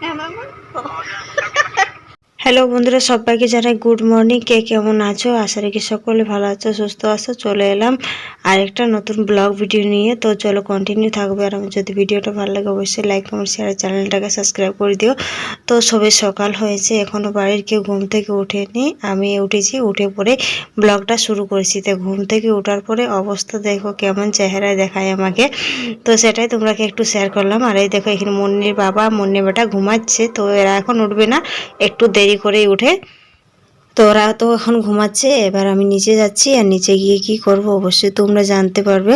হ্যাঁ মামা। হ্যালো বন্ধুরা, সবাইকে জানাই গুড মর্নিং কে কেমন আছো? আশা রেখে সকলে ভালো আছো, সুস্থ আছো। চলে এলাম আরেকটা নতুন ব্লগ ভিডিও নিয়ে। তো চলো কন্টিনিউ থাকবে। আর আমার যদি ভিডিওটা ভালো লাগে, অবশ্যই লাইক কমেন্ট শেয়ার চ্যানেলটাকে সাবস্ক্রাইব করে দিও। তো সবে সকাল হয়েছে এখনও বাড়ির কেউ ঘুম থেকে ওঠেনি। আমি উঠেছি, উঠে পরে ব্লগটা শুরু করেছি। তো ঘুম থেকে ওঠার পরে অবস্থা দেখো, কেমন চেহারায় দেখায় আমাকে। তো সেটাই তোমরাকে একটু শেয়ার করলাম। আর এই দেখো, এখানে মুন্নির বাবা, মুন্নি বেটা ঘুমাচ্ছে। তো এরা এখন উঠবে না, একটু দেরি করেই উঠে। তো ওরা তো এখন ঘুমাচ্ছে, এবার আমি নিচে যাচ্ছি, আর নিচে গিয়ে কি করব? অবশ্যই তোমরা জানতে পারবে।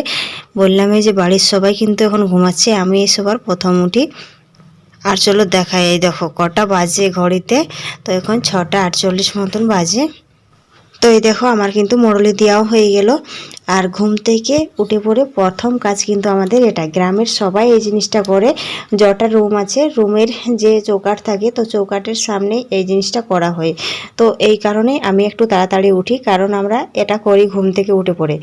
বললাম এই যে বাড়ির সবাই কিন্তু এখন ঘুমাচ্ছে, আমি এই সবার প্রথম উঠি। আর চলো দেখাই, এই দেখো কটা বাজে ঘড়িতে। তো এখন ছটা আটচল্লিশ মতন বাজে। তো এই দেখো আমার কিন্তু মোড়লি দেওয়াও হয়ে গেল। আর ঘুম থেকে উঠে পড়ে প্রথম কাজ কিন্তু আমাদের এটা। গ্রামের সবাই এই জিনিসটা করে। যটা রুম আছে, রুমের যে চৌকাট থাকে, তো চৌকাটের সামনে এই জিনিসটা করা হয়। তো এই কারণে আমি একটু তাড়াতাড়ি উঠি, কারণ আমরা এটা করি ঘুম থেকে উঠে পড়ে।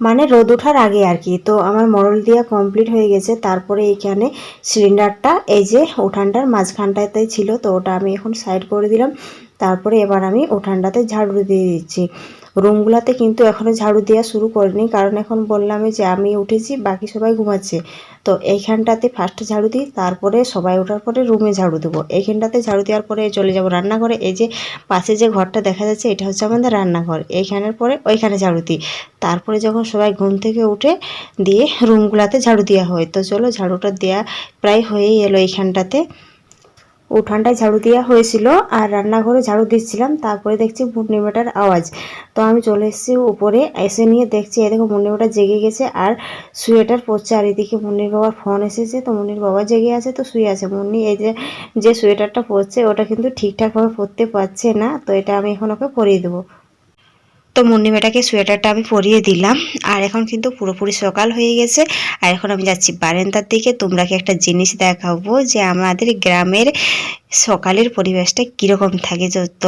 মানে রোদ ওঠার আগে আর কি। তো আমার মরল দিয়া কমপ্লিট হয়ে গেছে। তারপরে এইখানে সিলিন্ডারটা এই যে উঠানটার মাঝখানটাতেই ছিল, তো ওটা আমি এখন সাইড করে দিলাম। তারপরে এবার আমি উঠানটাতে ঝাড়ু দিয়ে দিচ্ছি। রুমগুলাতে কিন্তু এখনও ঝাড়ু দেওয়া শুরু করিনি, কারণ এখন বললাম যে আমি উঠেছি, বাকি সবাই ঘুমাচ্ছে। তো এইখানটাতে ফার্স্টে ঝাড়ু দিই, তারপরে সবাই ওঠার পরে রুমে ঝাড়ু দেবো। এইখানটাতে ঝাড়ু দেওয়ার পরে চলে যাব রান্নাঘরে। এই যে পাশে যে ঘরটা দেখা যাচ্ছে, এটা হচ্ছে আমাদের রান্নাঘর। এইখানের পরে ওইখানে ঝাড়ু দিই। তারপরে যখন সবাই ঘুম থেকে উঠে দিয়ে রুমগুলাতে ঝাড়ু দেওয়া হয়। তো চলো ঝাড়ুটা দেওয়া প্রায় হয়েই এলো এইখানটাতে। উঠানটায় ঝাড়ু দেওয়া হয়েছিল আর রান্নাঘরে ঝাড়ু দিচ্ছিলাম, তারপরে দেখছি পূর্ণিমাটার আওয়াজ। তো আমি চলে এসেছি উপরে, এসে নিয়ে দেখছি এ দেখো পূর্ণিমাটা জেগে গেছে আর সোয়েটার পরছে। আর এদিকে মুন্নির বাবার ফোন এসেছে, তো মুন্নির বাবা জেগে আছে, তো শুয়ে আছে। মুন্নি এই যে যে সোয়েটারটা পরছে, ওটা কিন্তু ঠিকঠাকভাবে পরতে পারছে না, তো এটা আমি এখন ওকে পরিয়ে দেবো। তো মুন্নিমেটাকে সোয়েটারটা আমি পরিয়ে দিলাম। আর এখন কিন্তু পুরোপুরি সকাল হয়ে গেছে। আর এখন আমি যাচ্ছি বারেন্দার দিকে। তোমরাকে একটা জিনিস দেখাবো যে আমাদের গ্রামের সকালের পরিবেশটা কীরকম থাকে? যত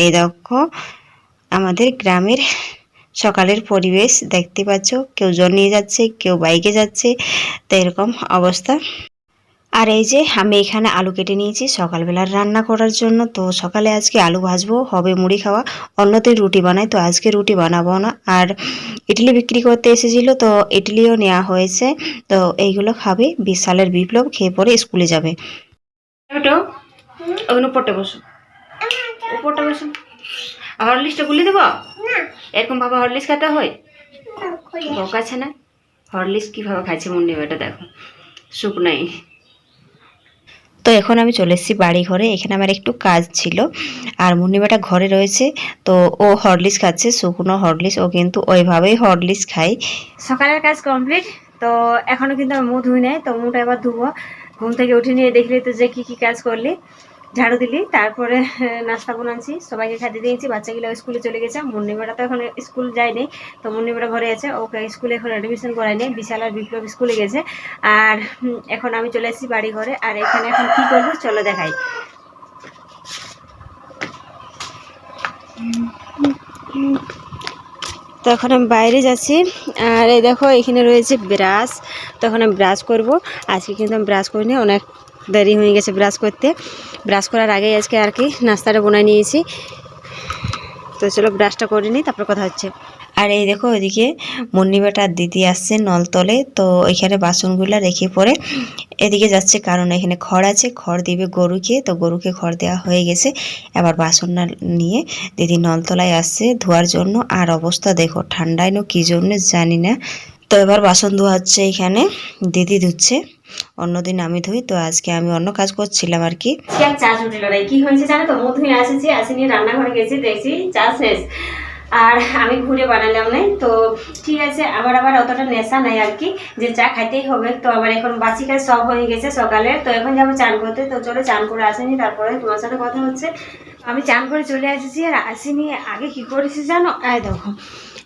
এই দেখো, আমাদের গ্রামের সকালের পরিবেশ দেখতে পাচ্ছ। কেউ জল নিয়ে যাচ্ছে, কেউ বাইকে যাচ্ছে। তো এরকম অবস্থা। আর এই যে আমি এখানে আলু কেটে নিয়েছি সকালবেলার রান্না করার জন্য। তো সকালে আজকে আলু ভাজবো হবে মুড়ি খাওয়া। অন্যদিন রুটি বানাই তো আজকে রুটি বানাবো না। আর ইডলি বিক্রি করতে এসেছিল তো ইডলিও নেওয়া হয়েছে। তো এইগুলো খাবে বিশালের বিপ্লব খেয়ে পরে স্কুলে যাবে। ওটো ওখানে উপরটা বসো। উপরটা বসো। হরলিক্সটা গুলি দেবো? এরকম ভাবে হরলিক্স খেতে হয়? বক আছে না। হরলিক্স কীভাবে খাইছে মুন্ডি বেটা দেখো। শুকনাই তো এখন আমি চলে এসেছি বাড়ি ঘরে এখানে আমার একটু কাজ ছিল। আর মুন্নিমাটা ঘরে রয়েছে, তো ও হরলিক্স খাচ্ছে শুকনো হরলিক্স ও কিন্তু ওইভাবেই হরলিক্স খায়। সকালের কাজ কমপ্লিট তো এখনও কিন্তু আমি মুখ ধুই নাই তো মুখটা এবার ধুবো। ঘুম থেকে উঠে নিয়ে দেখলি তো যে কী কী কাজ করলি। ঝাড়ু দিলি তারপরে আহ, নাস্তা বানাচ্ছি সবাইকে খেতে দিয়েছি বাচ্চাগুলো স্কুলে চলে গেছে মুন্নিমাটা তো এখন স্কুল যায়নি তো মুন্নিমাটা ঘরে আছে ওকে স্কুলে এখন অ্যাডমিশন করায়নি বিশাল আর বিপ্লব স্কুলে গেছে আর এখন আমি চলে এসেছি বাড়ি ঘরে আর এখানে এখন কি করব চলো দেখাই। তো এখন আমি বাইরে যাচ্ছি আর এই দেখো এখানে রয়েছে ব্রাশ তো এখন আমি ব্রাশ করব আজকে কিন্তু আমি ব্রাশ করিনি অনেক দেরি হয়ে গেছে ব্রাশ করতে। ব্রাশ করার আগেই আজকে আর কি নাস্তাটা বানিয়ে নিয়েছি। তো চলো ব্রাশটা করে নিই, তারপর কথা হচ্ছে। আর এই দেখো ওইদিকে মুন্নিবাটার দিদি আসছে নলতলে, তো ওইখানে বাসনগুলো রেখে পরে এদিকে যাচ্ছে কারণ এখানে খড় আছে, খড় দিবে গরুকে, তো গরুকে খড় দেওয়া হয়ে গেছে। এবার বাসনটা নিয়ে দিদি নলতলায় আসছে ধোয়ার জন্য। আর অবস্থা দেখো, ঠান্ডায় নো কী জন্য জানি না। তো এবার বাসন ধোয়াচ্ছে এখানে দিদি ধুচ্ছে অন্যদিন আমি ধুই তো আজকে আমি অন্য কাজ করছিলাম আর কি। উঠিল না কি হয়েছে জানো তো? মুখ ধুয়ে আসেছি আসি নিয়ে রান্নাঘরে গেছি দেখছি চা শেষ। আর আমি ঘুরে বানালাম নাই তো ঠিক আছে আমার আবার অতটা নেশা নাই আর কি যে চা খাইতেই হবে। তো আমার এখন বাসি কাজ সব হয়ে গেছে সকালে তো এখন যাব চান করতে। তো চলো চান করে আসেনি তারপরে তোমার সাথে কথা হচ্ছে। আমি চান করে চলে এসেছি আর আসিনি আগে কি করেছি জানো? এই দেখো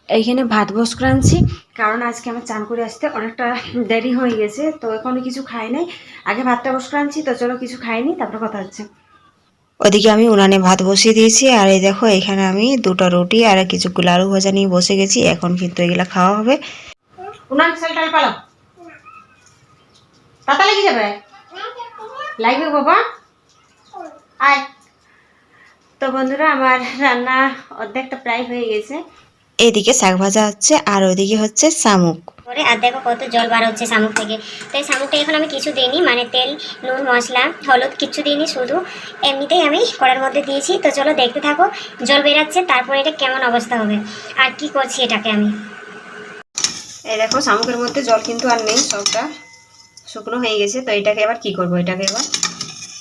এইখানে ভাত বস করে আনছি কারণ আজকে আমার চান করে আসতে অনেকটা দেরি হয়ে গেছে তো এখনও কিছু খাই নাই। আগে ভাতটা বস করে আনছি তো চলো কিছু খাইনি তারপরে কথা হচ্ছে। ওদিকে আমি উনানে ভাত বসিয়ে দিয়েছি আর এই দেখো এখানে আমি দুটো রুটি আর কিছুগুলো আলু ভাজা নিয়ে বসে গেছি এখন কিন্তু এগুলো খাওয়া হবে। উনান সেলটাল পালো তাতা লেগে যাবে? লাগবে বাবা। আয়। তো বন্ধুরা আমার রান্না অর্ধেকটা প্রায় হয়ে গেছে। এদিকে শাক ভাজা হচ্ছে আর ওইদিকে হচ্ছে শামুক। করে আর দেখো কত জল বার হচ্ছে শামুক থেকে। তো এই শামুকটা এখন আমি কিছু দিইনি মানে তেল নুন মশলা হলুদ কিছু দিইনি শুধু এমনিতেই আমি কড়ার মধ্যে দিয়েছি। তো চলো দেখতে থাকো জল বেরাচ্ছে তারপরে এটা কেমন অবস্থা হবে আর কি করছি এটাকে আমি? এই দেখো শামুকের মধ্যে জল কিন্তু আর নেই সবটা শুকনো হয়ে গেছে। তো এটাকে এবার কি করব? এটাকে এবার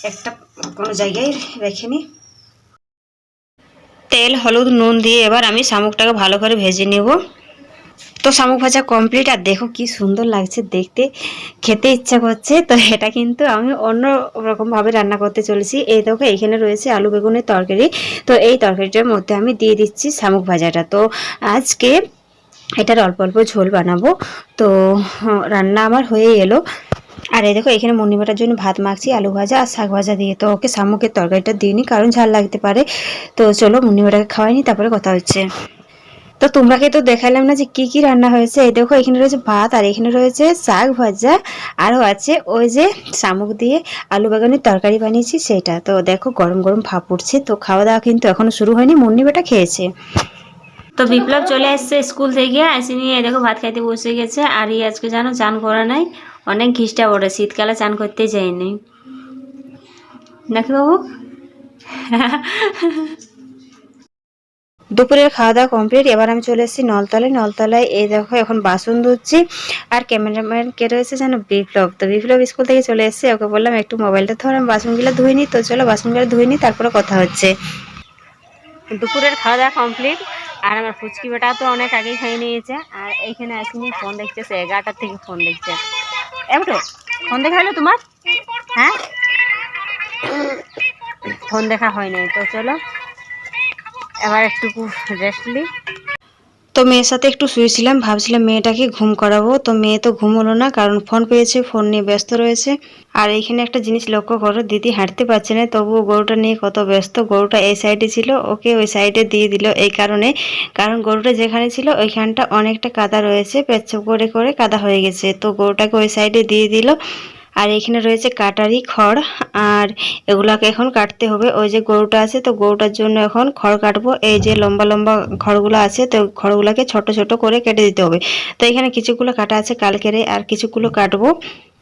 একটা কোনো জায়গায় রেখে নি। তেল, হলুদ, নুন দিয়ে এবার আমি শামুকটাকে ভালো করে ভেজে নেব। তো শামুক ভাজা কমপ্লিট আর দেখো কি সুন্দর লাগছে দেখতে, খেতে ইচ্ছা করছে। তো এটা কিন্তু আমি অন্য রকমভাবে রান্না করতে চলেছি। এই দেখো এইখানে রয়েছে আলু বেগুনের তরকারি। তো এই তরকারিটার মধ্যে আমি দিয়ে দিচ্ছি শামুক ভাজাটা। তো আজকে এটার অল্প অল্প ঝোল বানাবো। তো রান্না আমার হয়ে এলো। আর এই দেখো, এখানে মুন্নিবাটার জন্য ভাত মাখছি, আলু ভাজা আর শাক ভাজা দিয়ে। তো ওকে শামুকের তরকারিটা দিইনি, কারণ ঝাল লাগতে পারে। তো চলো মুন্নিবাটাকে খাওয়াইনি, তারপরে কথা হচ্ছে। তো তোমরাকে তো দেখালাম না যে কি কি রান্না হয়েছে। এই দেখো, এখানে রয়েছে ভাত, আর এখানে রয়েছে শাক ভাজা আরও আছে ওই যে শামুক দিয়ে আলু বাগানের তরকারি বানিয়েছি সেটা। তো দেখো, গরম গরম ভাপ উঠছে, তো খাওয়া দাওয়া কিন্তু এখনও শুরু হয়নি, মুন্নি বেটা খেয়েছে। তো বিপ্লব চলে আসছে স্কুল থেকে আসি নিয়ে দেখো ভাত খাইতে বসে গেছে। আর এই আজকে জানো, চান করা নাই। অনেক ঘিসটা ওঠে শীতকালে চান করতে যায়নি নাকি বাবু? দুপুরের খাওয়া দাওয়া কমপ্লিট এবার আমি চলে এসেছি নলতলায়। নলতলায় এই দেখো এখন বাসন ধুচ্ছি আর ক্যামেরাম্যান কে রয়েছে জানো বিপ্লব। তো বিপ্লব স্কুল থেকে চলে এসেছে ওকে বললাম একটু মোবাইলটা ধর আমি বাসনগুলো ধুই নি তো চলো বাসনগুলো ধুই নি তারপরে কথা হচ্ছে। দুপুরের খাওয়া দাওয়া কমপ্লিট আর আমার ফুচকি বেটা তো অনেক আগেই খেয়ে নিয়েছে আর এইখানে আসিনি ফোন দেখছে সে এগারোটার থেকে ফোন দেখছে। এমটো ফোন দেখা হলো তোমার? হ্যাঁ? ফোন দেখা হয়নি, তো চলো, এবার একটু রেস্ট নিই। তো মেয়ের সাথে একটু শুয়েছিলাম, ভাবছিলাম মেয়েটাকে ঘুম করাবো। তো মেয়ে তো ঘুম হলো না, কারণ ফোন পেয়েছে, ফোন নিয়ে ব্যস্ত রয়েছে। আর এইখানে একটা জিনিস লক্ষ্য করো, দিদি হাঁটতে পারছে না, তবুও গরুটা নিয়ে কত ব্যস্ত। গরুটা এই সাইডে ছিল, ওকে ওই সাইডে দিয়ে দিল। এই কারণে, কারণ গরুটা যেখানে ছিল, ওইখানটা অনেকটা কাদা রয়েছে, পেচ্ছপ করে করে কাদা হয়ে গেছে। তো গরুটাকে ওই সাইডে দিয়ে দিল। আর এখানে রয়েছে কাটারি, খড়, আর এগুলাকে এখন কাটতে হবে। ওই যে গরুটা আছে, তো গরুটার জন্য এখন খড় কাটবো। এই যে লম্বা লম্বা খড়গুলো আছে, তো খড়গুলোকে ছোট ছোট করে কেটে দিতে হবে। তো এখানে কিছুগুলো কাটা আছে কালকেরে আর কিছুগুলো কাটবো।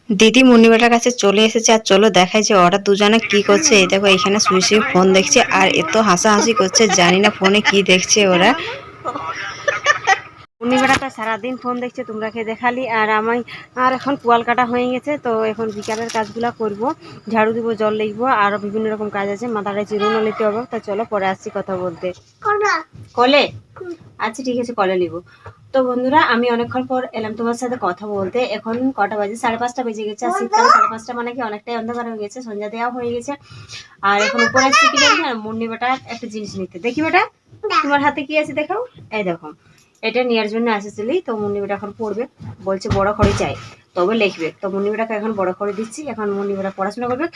দিদি মুন্নিবেটার কাছে চলে এসেছে, আর চলো দেখাই যে ওরা দুজনে কি করছে। এই দেখো, এখানে শুয়ে শুয়ে ফোন দেখছে, আর এত হাসাহাসি করছে, জানি না ফোনে কি দেখছে ওরা। তো সারাদিন ফোন দেখছে তোমরাকে দেখালি। আর আমি আর এখন কুয়াল কাটা হয়ে গেছে তো এখন বিকালের কাজগুলো করব। ঝাড়ু দিব জল লিখব আরও বিভিন্ন রকম কাজ আছে মাথাটা চিরুনও নিতে হবে। তো চলো পরে আসছি কথা বলতে। কলে। আচ্ছা ঠিক আছে কলে নিব তো বন্ধুরা আমি অনেকক্ষণ পর এলাম তোমার সাথে কথা বলতে। এখন কটা বাজে? সাড়ে পাঁচটা বেজে গেছে। আর শীতকালে সাড়ে পাঁচটা মানে কি অনেকটাই অন্ধকার হয়ে গেছে সন্ধ্যা দেওয়া হয়ে গেছে। আর এখন উপরে আসছি কি জানি না মুন্নি বেটার একটা জিনিস নিতে। দেখি বেটা তোমার হাতে কি আছে দেখাও? এই দেখো। এটা নেওয়ার জন্য আসেছিলি, তো মুন্নি বেটা এখন পড়বে। বলছে বড় খড়ি চাই। তবে লিখবে। তো মুন্নি বেটাকে এখন বড় খড়ি দিচ্ছি, এখন মুন্নি বেটা পড়াশোনা করবে।